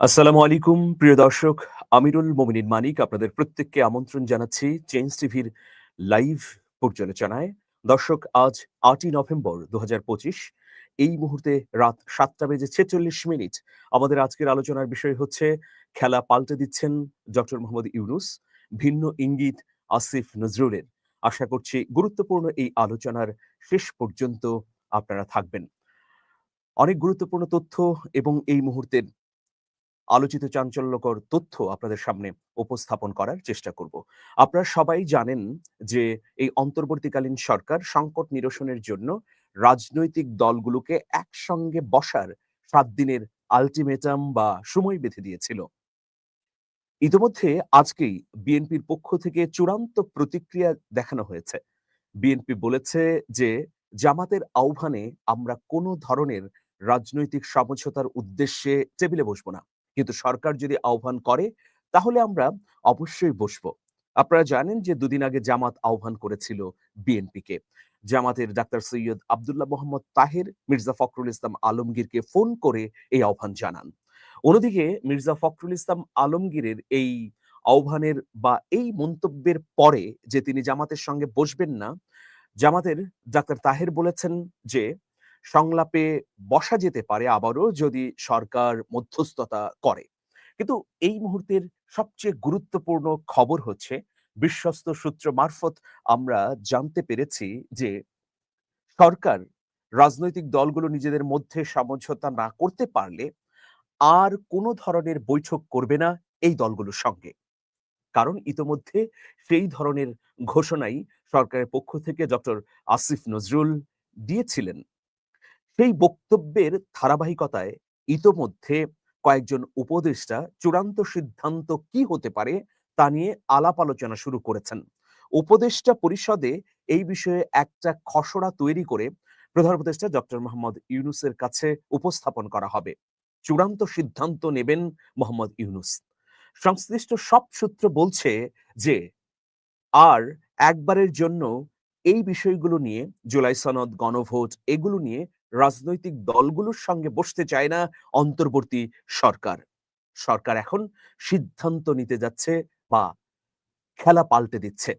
আসসালামু আলাইকুম, প্রিয় দর্শক। আমিরুল মোমিনিন মানিক আপনাদের প্রত্যেককে আমন্ত্রণ জানাচ্ছি চেঞ্জ টিভির লাইভ পর্যালোচনায়। দর্শক, আজ আটই নভেম্বর দু হাজার পঁচিশ। এই মুহূর্তে রাত সাতটা বেজে ছেচল্লিশ মিনিট। আমাদের আজকের আলোচনার বিষয় হচ্ছে, খেলা পাল্টে দিচ্ছেন ডক্টর মোহাম্মদ ইউনুস, ভিন্ন ইঙ্গিত আসিফ নজরুলের। আশা করছি গুরুত্বপূর্ণ এই আলোচনার শেষ পর্যন্ত আপনারা থাকবেন। অনেক গুরুত্বপূর্ণ তথ্য এবং এই মুহূর্তের আলোচিত চাঞ্চল্যকর তথ্য আপনাদের সামনে উপস্থাপন করার চেষ্টা করব। আপনারা সবাই জানেন যে এই অন্তর্বর্তীকালীন সরকার সংকট নিরসনের জন্য রাজনৈতিক দলগুলোকে একসঙ্গে বসার সাত দিনের আলটিমেটাম বা সময় বেঁধে দিয়েছিল। ইতিমধ্যে আজকেই বিএনপির পক্ষ থেকে চূড়ান্ত প্রতিক্রিয়া দেখানো হয়েছে। বিএনপি বলেছে যে জামাতের আহ্বানে আমরা কোনো ধরনের রাজনৈতিক সমঝোতার উদ্দেশ্যে টেবিলে বসবো না। কিন্তু সরকার যদি আহ্বান করে, তাহলে আমরা অবশ্যই বসবো। আপনারা জানেন যে দুদিন আগে জামাত আহ্বান করেছিল বিএনপিকে। জামাতের ডাক্তার সৈয়দ আবদুল্লাহ মোহাম্মদ তাহের, মির্জা ফখরুল ইসলাম আলমগীরকে ফোন করে এই আহ্বান জানান। অন্যদিকে মির্জা ফখরুল ইসলাম আলমগীরের এই আহ্বানের বা এই মন্তব্যের পরে যে তিনি জামাতের সঙ্গে বসবেন না, জামাতের ডাক্তার তাহের বলেছেন যে সংলাপে বসা যেতে পারে আবারও যদি সরকার মধ্যস্থতা করে। কিন্তু এই মুহূর্তের সবচেয়ে গুরুত্বপূর্ণ খবর হচ্ছে, বিশ্বস্ত সূত্র মারফত আমরা জানতে পেরেছি যে, সরকার রাজনৈতিক দলগুলো নিজেদের মধ্যে সমঝোতা না করতে পারলে আর কোনো ধরনের বৈঠক করবে না এই দলগুলোর সঙ্গে। কারণ ইতোমধ্যে সেই ধরনের ঘোষণাই সরকারের পক্ষ থেকে ডক্টর আসিফ নজরুল দিয়েছিলেন। সেই বক্তব্যের ধারাবাহিকতায় ইতোমধ্যে কয়েকজন উপদেষ্টা চূড়ান্ত সিদ্ধান্ত কি হতে পারে তা নিয়ে আলাপ আলোচনা শুরু করেছেন। উপদেষ্টা পরিষদে এই বিষয়ে একটা খসড়া তৈরি করে প্রধান উপদেষ্টা ডক্টর মোহাম্মদ ইউনুসের কাছে উপস্থাপন করা হবে। চূড়ান্ত সিদ্ধান্ত নেবেন মোহাম্মদ ইউনুস। সংশ্লিষ্ট সব সূত্র বলছে যে, আর একবারের জন্য এই বিষয়গুলো নিয়ে জুলাই সনদ, গণভোট এগুলো নিয়ে রাজনৈতিক দলগুলোর সঙ্গে বসতে চায় না অন্তর্বর্তী সরকার। সরকার এখন সিদ্ধান্ত নিতে যাচ্ছে বা খেলা পাল্টে দিচ্ছে।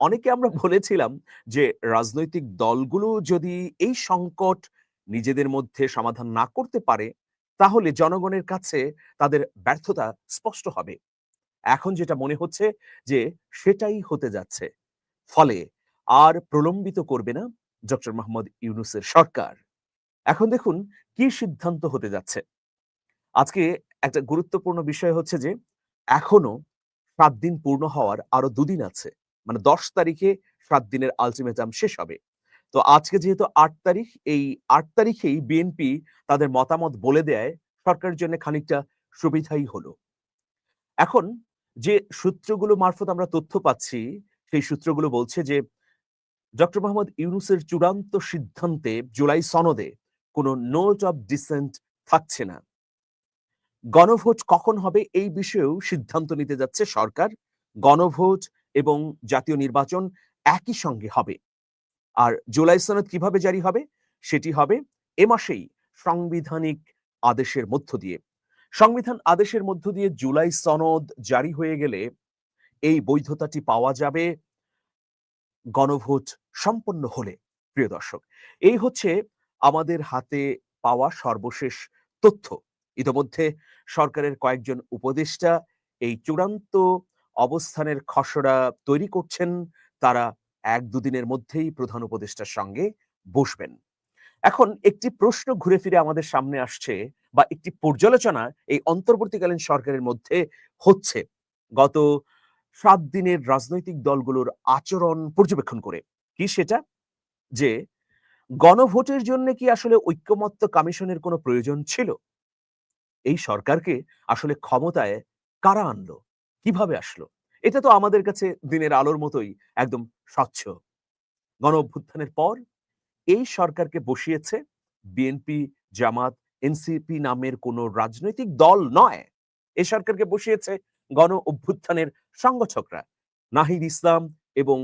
অনেকে আমরা বলেছিলাম যে রাজনৈতিক দলগুলো যদি এই সংকট নিজেদের মধ্যে সমাধান না করতে পারে তাহলে জনগণের কাছে তাদের ব্যর্থতা স্পষ্ট হবে। এখন যেটা মনে হচ্ছে যে সেটাই হতে যাচ্ছে। ফলে আর প্রলম্বিত করবে না ডক্টর মোহাম্মদ ইউনুসের সরকার। এখন দেখুন কি সিদ্ধান্ত হতে যাচ্ছে। আজকে একটা গুরুত্বপূর্ণ বিষয় হচ্ছে যে, এখনও সাত দিন পূর্ণ হওয়ার আরও দুদিন আছে। মানে দশ তারিখে সাত দিনের আলটিমেটাম শেষ হবে। তো আজকে যেহেতু আট তারিখ, এই আট তারিখেই বিএনপি তাদের মতামত বলে দেয়, সরকারের জন্য খানিকটা সুবিধাই হলো। এখন যে সূত্রগুলো মারফত আমরা তথ্য পাচ্ছি, সেই সূত্রগুলো বলছে যে, ডক্টর মোহাম্মদ ইউনুসের চূড়ান্ত সিদ্ধান্তে জুলাই সনদে কোনো নোট অফ ডিসেন্ট থাকছে না। গণভোট কখন হবে এই বিষয়েও সিদ্ধান্ত নিতে যাচ্ছে সরকার। গণভোট এবং জাতীয় নির্বাচন একই সঙ্গে হবে। আর জুলাই সনদ কীভাবে জারি হবে? সেটি হবে এ মাসেই সাংবিধানিক আদেশের মধ্য দিয়ে। সংবিধান আদেশের মধ্য দিয়ে জুলাই সনদ জারি হয়ে গেলে এই বৈধতাটি পাওয়া যাবে গণভোট সম্পন্ন হলে, প্রিয় দর্শক। এই হচ্ছে আমাদের হাতে পাওয়া সর্বশেষ তথ্য। ইতোমধ্যে সরকারের কয়েকজন উপদেষ্টা এই চূড়ান্ত অবস্থানের খসড়া তৈরি করছেন। তারা এক দুদিনের মধ্যেই প্রধান উপদেষ্টার সঙ্গে বসবেন। এখন একটি প্রশ্ন ঘুরে ফিরে আমাদের সামনে আসছে বা একটি পর্যালোচনা এই অন্তর্বর্তীকালীন সরকারের মধ্যে হচ্ছে। গত সাত দিনের রাজনৈতিক দলগুলোর আচরণ পর্যবেক্ষণ করে। কি সেটা? যে গণভোটের জন্য কি আসলে ঐক্যমত্য কমিশনের কোনো প্রয়োজন ছিল? এই সরকারকে আসলে ক্ষমতায় কারা আনলো? কীভাবে আসলো? এটা তো আমাদের কাছে দিনের আলোর মতোই একদম স্বচ্ছ। গণ অভ্যুত্থানের পর এই সরকারকে বসিয়েছে বিএনপি জামাত এনসিপি নামের কোনো রাজনৈতিক দল নয়। এই সরকারকে বসিয়েছে গণ অভ্যুত্থানের সংগঠকরা নাহিদ ইসলাম এবং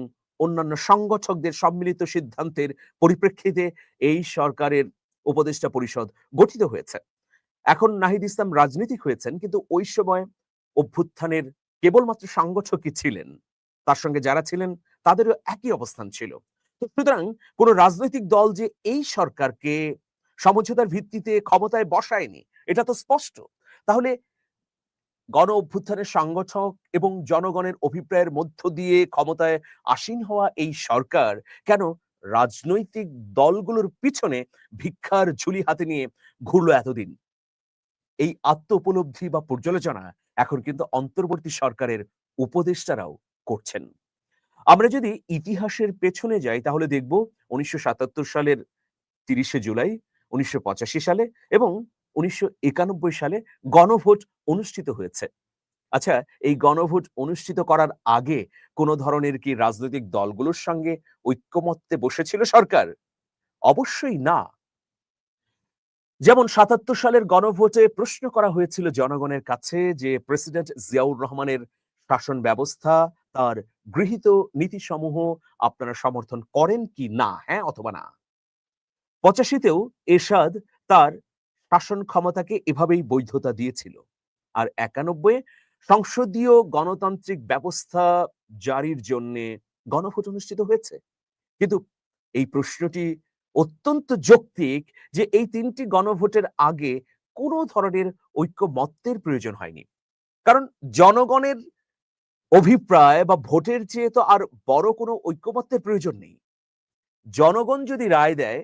অন্যান্য সংগঠকদের সম্মিলিত সিদ্ধান্তের পরিপ্রেক্ষিতে এই সরকারের উপদেষ্টা পরিষদ গঠিত হয়েছে। এখন নাহিদ ইসলাম রাজনীতিক হয়েছেন, কিন্তু ওই সময় অভ্যুত্থানের কেবলমাত্র সাংগঠকই ছিলেন। তার সঙ্গে যারা ছিলেন, তাদেরও একই অবস্থান ছিল। সুতরাং কোন রাজনৈতিক দল যে এই সরকারকে সমঝোতার ভিত্তিতে ক্ষমতায় বসায়নি, এটা তো স্পষ্ট। তাহলে গণ অভ্যুত্থানের সংগঠক এবং জনগণের অভিপ্রায়ের মধ্য দিয়ে ক্ষমতায় আসীন হওয়া এই সরকার কেন রাজনৈতিক দলগুলোর পিছনে ভিক্ষার ঝুলি হাতে নিয়ে ঘুরলো এতদিন? এই আত্ম উপলব্ধি বা পর্যালোচনা এখন কিন্তু অন্তর্বর্তী সরকারের উপদেষ্টারাও করছেন। আমরা যদি ইতিহাসের পেছনে যাই তাহলে দেখব উনিশশো সাতাত্তর সালের তিরিশে জুলাই, উনিশশো পঁচাশি সালে এবং উনিশশো একানব্বই সালে গণভোট অনুষ্ঠিত হয়েছে। আচ্ছা এই গণভোট অনুষ্ঠিত করার আগে কোন ধরনের কি রাজনৈতিক দলগুলোর সঙ্গে ঐক্যমত্যে বসেছিল সরকার? অবশ্যই না। যেমন সাতাত্তর সালের গণভোটে প্রশ্ন করা হয়েছিল জনগণের কাছে যে প্রেসিডেন্ট জিয়াউর রহমানের শাসন ব্যবস্থা, তার গৃহীত নীতিসমূহ আপনারা সমর্থন করেন কি না হ্যাঁ অথবা না? পঁচাশিতেও এরশাদ তার শাসন ক্ষমতাকে এভাবেই বৈধতা দিয়েছিল। আর একানব্বই, সংসদীয় গণতান্ত্রিক ব্যবস্থা জারির জন্য গণভোট অনুষ্ঠিত হয়েছে। কিন্তু এই প্রশ্নটি অত্যন্ত যৌক্তিক যে এই তিনটি গণভোটের আগে কোনো ধরনের ঐক্যমত্যের প্রয়োজন হয়নি। কারণ জনগণের অভিপ্রায় বা ভোটের চেয়ে তো আর বড় কোনো ঐক্যমত্যের প্রয়োজন নেই। জনগণ যদি রায় দেয়,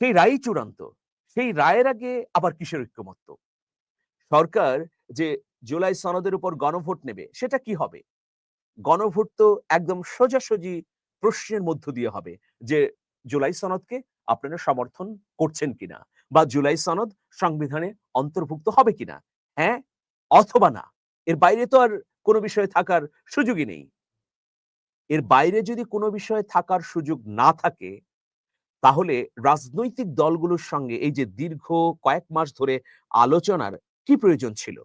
সেই রায়ই চূড়ান্ত। সেই রায়ের আগে আবার কিসের ঐক্যমত্য? সরকার যে জুলাই সনদের উপর গণভোট নেবে, সেটা কি হবে? গণভোট তো একদম সোজাসুজি প্রশ্নের মধ্য দিয়ে হবে যে জুলাই সনদকে আপনারা সমর্থন করছেন কিনা বা জুলাই সনদ সংবিধানে অন্তর্ভুক্ত হবে কিনা? হ্যাঁ অথবা না? এর বাইরে তো আর কোনো বিষয়ে থাকার সুযোগই নেই। এর বাইরে যদি কোনো বিষয়ে থাকার সুযোগ না থাকে তাহলে রাজনৈতিক দলগুলোর সঙ্গে এই যে দীর্ঘ কয়েক মাস ধরে আলোচনার কি প্রয়োজন ছিল?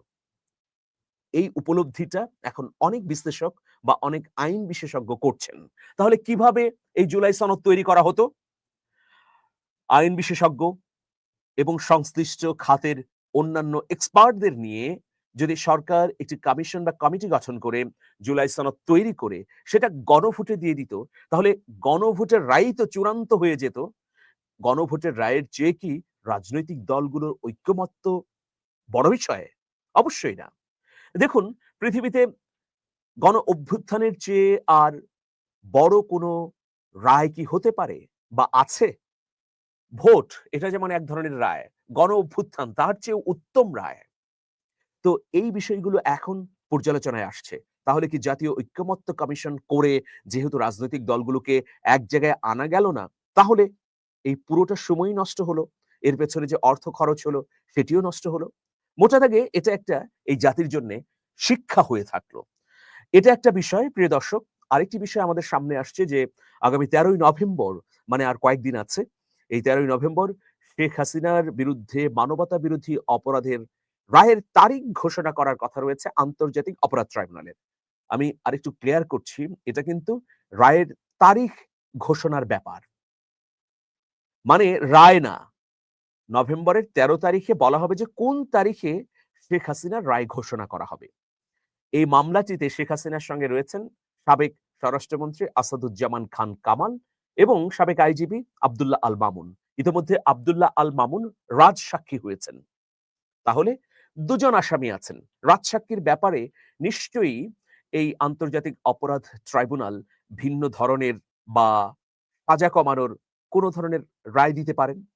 এই উপলব্ধিটা এখন অনেক বিশ্লেষক বা অনেক আইন বিশেষজ্ঞ করছেন। তাহলে কীভাবে এই জুলাই সনদ তৈরি করা হতো? আইন বিশেষজ্ঞ এবং সংশ্লিষ্ট খাতের অন্যান্য এক্সপার্টদের নিয়ে যদি সরকার একটি কমিশন বা কমিটি গঠন করে, জুলাই সনদ তৈরি করে, সেটা গণভোটে দিয়ে দিত, তাহলে গণভোটের রায় তো চূড়ান্ত হয়ে যেত। গণভোটের রায়ের চেয়ে কি রাজনৈতিক দলগুলোর ঐক্যমত্য বড় বিষয়? অবশ্যই না। দেখুন, পৃথিবীতে গণ অভ্যুত্থানের চেয়ে আর বড় কোনো রায় কি হতে পারে বা আছে? ভোট, এটা যেমন এক ধরনের রায়, গণ অভ্যুত্থান, তার চেয়ে উত্তম রায়। তো এই বিষয়গুলো এখন পর্যালোচনায় আসছে। তাহলে কি জাতীয় ঐক্যমত্য কমিশন করে যেহেতু রাজনৈতিক দলগুলোকে এক জায়গায় আনা গেল না, তাহলে এই পুরোটা সময়ই নষ্ট হলো। এর পেছনে যে অর্থ খরচ হলো, সেটিও নষ্ট হলো। মোটা দাগে এটা একটা এই জাতির জন্য শিক্ষা হয়ে থাকল। এটা একটা বিষয়, প্রিয় দর্শক। আরেকটি বিষয় আমাদের সামনে আসছে যে, আগামী তেরোই নভেম্বর মানে আর কয়েকদিন আছে, এই তেরোই নভেম্বর শেখ হাসিনার বিরুদ্ধে মানবতা বিরোধী অপরাধের রায়ের তারিখ ঘোষণা করার কথা রয়েছে আন্তর্জাতিক অপরাধ ট্রাইব্যুনালের। আমি আরেকটু ক্লিয়ার করছি, এটা কিন্তু রায়ের তারিখ ঘোষণার ব্যাপার। মানে রায় না, নভেম্বরের ১৩ তারিখে বলা হবে যে কোন তারিখে শেখ হাসিনার রায় ঘোষণা করা হবে। এই মামলাটিতে শেখ হাসিনার সঙ্গে রয়েছেন সাবেক স্বরাষ্ট্রমন্ত্রী আসাদুজ্জামান খান কামাল এবং সাবেক আইজিপি আবদুল্লাহ আল মামুন। ইতিমধ্যে আবদুল্লাহ আল মামুন রাজ সাক্ষী হয়েছেন। তাহলে দুজন আসামি আছেন। রাজ সাক্ষীর ব্যাপারে নিশ্চয়ই এই আন্তর্জাতিক অপরাধ ট্রাইব্যুনাল ভিন্ন ধরনের বা সাজা কমানোর কোন ধরনের রায় দিতে পারেন?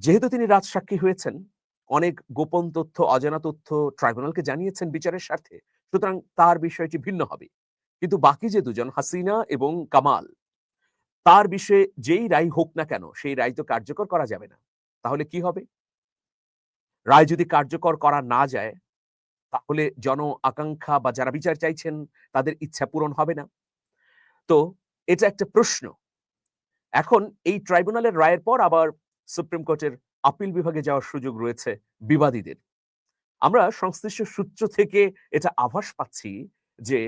যেহেতু তিনি রাজ সাক্ষী হয়েছেন, অনেক গোপন তথ্য, অজানা তথ্য ট্রাইব্যুনালকে জানিয়েছেন বিচারের স্বার্থে, সুতরাং তার বিষয়টি ভিন্ন হবে। কিন্তু বাকি যে দুজন, হাসিনা এবং কামাল, তার বিষয়ে যেই রায় হোক না কেন, সেই রায় তো কার্যকর করা যাবে না। তাহলে কি হবে? রায় যদি কার্যকর করা না যায়, তাহলে জন আকাঙ্ক্ষা বা যারা বিচার চাইছেন, তাদের ইচ্ছা পূরণ হবে না। তো এটা একটা প্রশ্ন। এখন এই ট্রাইব্যুনালের রায়ের পর আবার সুপ্রিম কোর্টের আপিল বিভাগে যাওয়ার সুযোগ রয়েছে বিবাদীদের। আমরা সংশ্লিষ্ট সূত্র থেকে এটা আভাস পাচ্ছি যে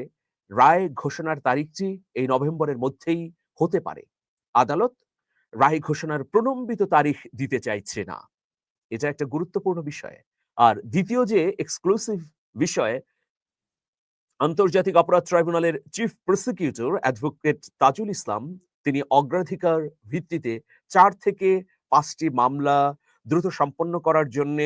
রায় ঘোষণার তারিখটি এই নভেম্বরের মধ্যেই হতে পারে। আদালত রায় ঘোষণার প্রলম্বিত তারিখ দিতে চাইছে না। এটা একটা গুরুত্বপূর্ণ বিষয়। আর দ্বিতীয় যে এক্সক্লুসিভ বিষয়, আন্তর্জাতিক অপরাধ ট্রাইব্যুনালের chief prosecutor advocate Tajul Islam, তিনি অগ্রাধিকার ভিত্তিতে চার থেকে পাঁচটি মামলা দ্রুত সম্পন্ন করার জন্য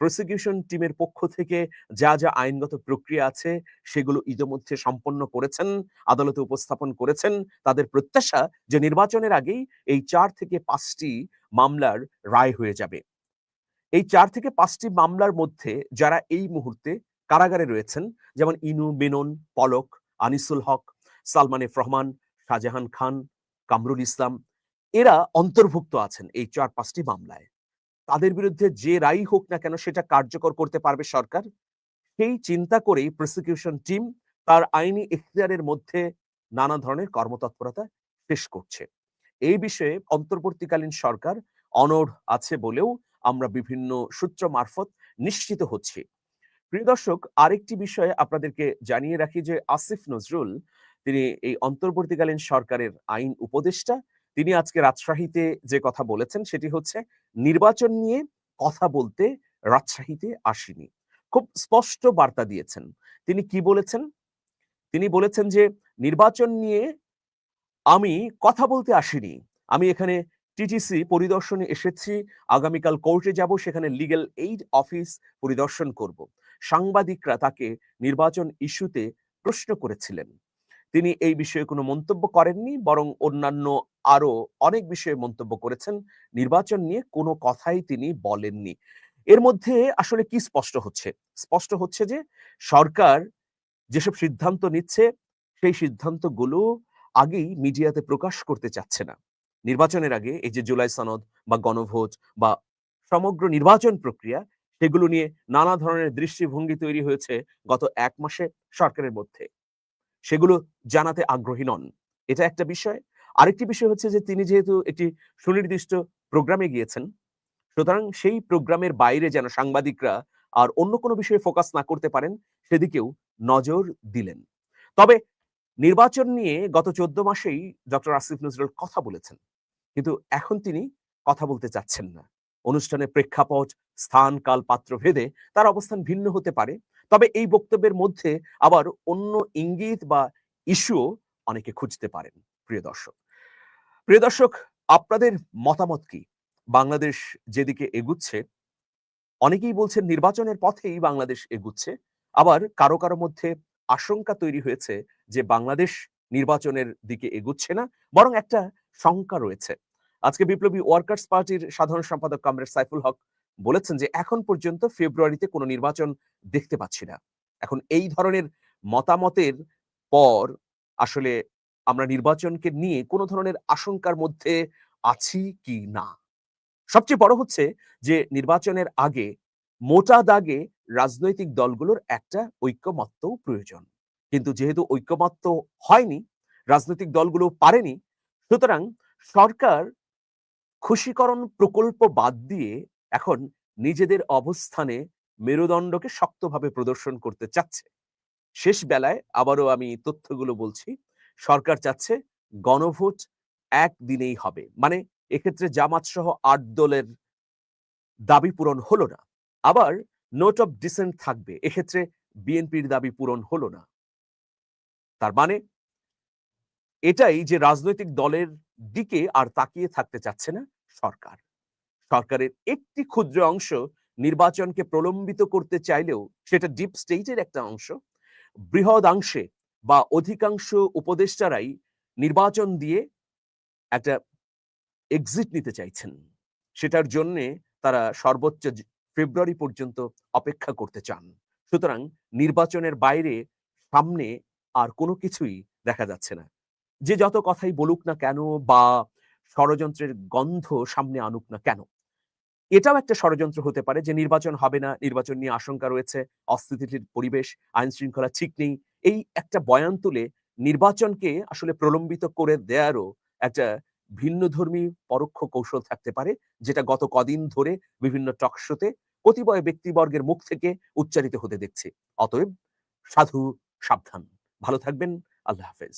প্রসিকিউশন টিমের পক্ষ থেকে যা যা আইনগত প্রক্রিয়া আছে, সেগুলো ইতিমধ্যে সম্পন্ন করেছেন, আদালতে উপস্থাপন করেছেন। তাদের প্রত্যাশা যে নির্বাচনের আগেই এই চার থেকে পাঁচটি মামলার রায় হয়ে যাবে। এই চার থেকে পাঁচটি মামলার মধ্যে যারা এই মুহূর্তে কারাগারে রয়েছেন, যেমন ইনু, মেনন, পলক, আনিসুল হক, সালমান এফ রহমান, শাহজাহান খান, কামরুল ইসলাম, এরা অন্তর্ভুক্ত আছেন এই চার পাঁচটি মামলায়। তাদের বিরুদ্ধে যে রায় হোক না কেন সেটা কার্যকর করতে পারবে সরকার। সেই চিন্তা করেই প্রসিকিউশন টিম তার আইনি এখতিয়ারের মধ্যে নানা ধরনের কর্মতৎপরতা শেষ করছে। এই বিষয়ে অন্তর্বর্তীকালীন সরকার অনড় আছে বলেও আমরা বিভিন্ন সূত্র মারফত নিশ্চিত হচ্ছি। প্রিয় দর্শক, আরেকটি বিষয়ে আপনাদেরকে জানিয়ে রাখি যে আসিফ নজরুল, তিনি এই অন্তর্বর্তীকালীন সরকারের আইন উপদেষ্টা। তিনি আজকে রাজশাহীতে যে কথা বলেছেন সেটি হচ্ছে, নির্বাচন নিয়ে কথা বলতে রাজশাহীতে আসেনি। খুব স্পষ্ট বার্তা দিয়েছেন। তিনি কি বলেছেন? তিনি বলেছেন যে, নির্বাচন নিয়ে আমি কথা বলতে আসিনি। আমি এখানে টিটিসি পরিদর্শনে এসেছি। আগামীকাল কোর্টে যাব, সেখানে লিগ্যাল এইড অফিস পরিদর্শন করব। সাংবাদিকরা তাকে নির্বাচন ইস্যুতে প্রশ্ন করেছিলেন। তিনি এই বিষয়ে কোনো মন্তব্য করেননি, বরং অন্যান্য আরও অনেক বিষয়ে মন্তব্য করেছেন। নির্বাচন নিয়ে কোনো কথাই তিনি বলেননি। এর মধ্যে আসলে কি স্পষ্ট হচ্ছে? স্পষ্ট হচ্ছে যে সরকার যেসব সিদ্ধান্ত নিচ্ছে, সেই সিদ্ধান্তগুলো আগেই মিডিয়াতে প্রকাশ করতে চাচ্ছে না। নির্বাচনের আগে এই যে জুলাই সনদ বা গণভোজ বা সমগ্র নির্বাচন প্রক্রিয়া, সেগুলো নিয়ে নানা ধরনের দৃষ্টিভঙ্গি তৈরি হয়েছে গত এক মাসে সরকারের মধ্যে। সেগুলো জানাতে আগ্রহী নন। এটা একটা বিষয়। আরেকটি বিষয় হচ্ছে যে, তিনি যেহেতু একটি সুনির্দিষ্ট প্রোগ্রামে গিয়েছেন, সুতরাং সেই প্রোগ্রামের বাইরে যেন সাংবাদিকরা আর অন্য কোনো বিষয়ে ফোকাস না করতে পারেন, সেদিকেও নজর দিলেন। তবে নির্বাচন নিয়ে গত চোদ্দ মাসেই ডক্টর আসিফ নজরুল কথা বলেছেন। কিন্তু এখন তিনি কথা বলতে চাচ্ছেন না। অনুষ্ঠানের প্রেক্ষাপট, স্থান, কাল পাত্র ভেদে তার অবস্থান ভিন্ন হতে পারে। তবে এই বক্তব্যের মধ্যে আবার অন্য ইঙ্গিত বা ইস্যু অনেকে খুঁজতে পারেন, প্রিয় দর্শক। প্রিয় দর্শক, আপনাদের মতামত কি? বাংলাদেশ যেদিকে এগুচ্ছে, অনেকেই বলছেন নির্বাচনের পথেই বাংলাদেশ এগুচ্ছে। আবার কারও কারও মধ্যে আশঙ্কা তৈরি হয়েছে যে বাংলাদেশ নির্বাচনের দিকে এগুচ্ছে না, বরং একটা শঙ্কা রয়েছে। আজকে বিপ্লবী ওয়ার্কার্স পার্টির সাধারণ সম্পাদক কামরেড সাইফুল হক বলেছেন যে, এখন পর্যন্ত ফেব্রুয়ারিতে কোনো নির্বাচন দেখতে পাচ্ছি না। এখন এই ধরনের মতামতের পর আসলে আমরা নির্বাচনকে নিয়ে কোনো ধরনের আশঙ্কার মধ্যে আছি কি না? সবচেয়ে বড় হচ্ছে যে, নির্বাচনের আগে মোটা দাগে রাজনৈতিক দলগুলোর একটা ঐক্যমত্য প্রয়োজন। কিন্তু যেহেতু ঐক্যমত্য হয়নি, রাজনৈতিক দলগুলো পারেনি, সুতরাং সরকার খুশিকরণ প্রকল্প বাদ দিয়ে এখন নিজেদের অবস্থানে মেরুদণ্ডকে শক্তভাবে প্রদর্শন করতে চাচ্ছে। শেষ বেলায় আবারও আমি তথ্যগুলো বলছি, সরকার চাচ্ছে গণভোট একদিনেই হবে। মানে এক্ষেত্রে জামাত সহ আট দলের দাবি পূরণ হলো না। আবার নোট অফ ডিসেন্ট থাকবে, এক্ষেত্রে বিএনপির দাবি পূরণ হলো না। তার মানে এটাই যে রাজনৈতিক দলের দিকে আর তাকিয়ে থাকতে চাচ্ছে না সরকার। সরকারের একটি ক্ষুদ্র অংশ নির্বাচনকে প্রলম্বিত করতে চাইলেও সেটা ডিপ স্টেটের একটা অংশ। বৃহদাংশে বা অধিকাংশ উপদেষ্টারাই নির্বাচন দিয়ে একটা এক্সিট নিতে চাইছেন। সেটার জন্যে তারা সর্বোচ্চ ফেব্রুয়ারি পর্যন্ত অপেক্ষা করতে চান। সুতরাং নির্বাচনের বাইরে, সামনে আর কোনো কিছুই দেখা যাচ্ছে না। যে যত কথাই বলুক না কেন বা ষড়যন্ত্রের গন্ধ সামনে আনুক না কেন? এটাও একটা ষড়যন্ত্র হতে পারে যে নির্বাচন হবে না, নির্বাচন নিয়ে আশঙ্কা রয়েছে, অস্থিতিশীল পরিবেশ আইন শৃঙ্খলা ঠিক নেই। এই একটা বয়ান তুলে নির্বাচনকে আসলে প্রলম্বিত করে দেয়ারও একটা ভিন্ন ধর্মী পরোক্ষ কৌশল থাকতে পারে, যেটা গত কদিন ধরে বিভিন্ন টকশোতে কতিপয় ব্যক্তিবর্গের মুখ থেকে উচ্চারিত হতে দেখছি। অতএব সাধু সাবধান। ভালো থাকবেন, আল্লাহ হাফেজ।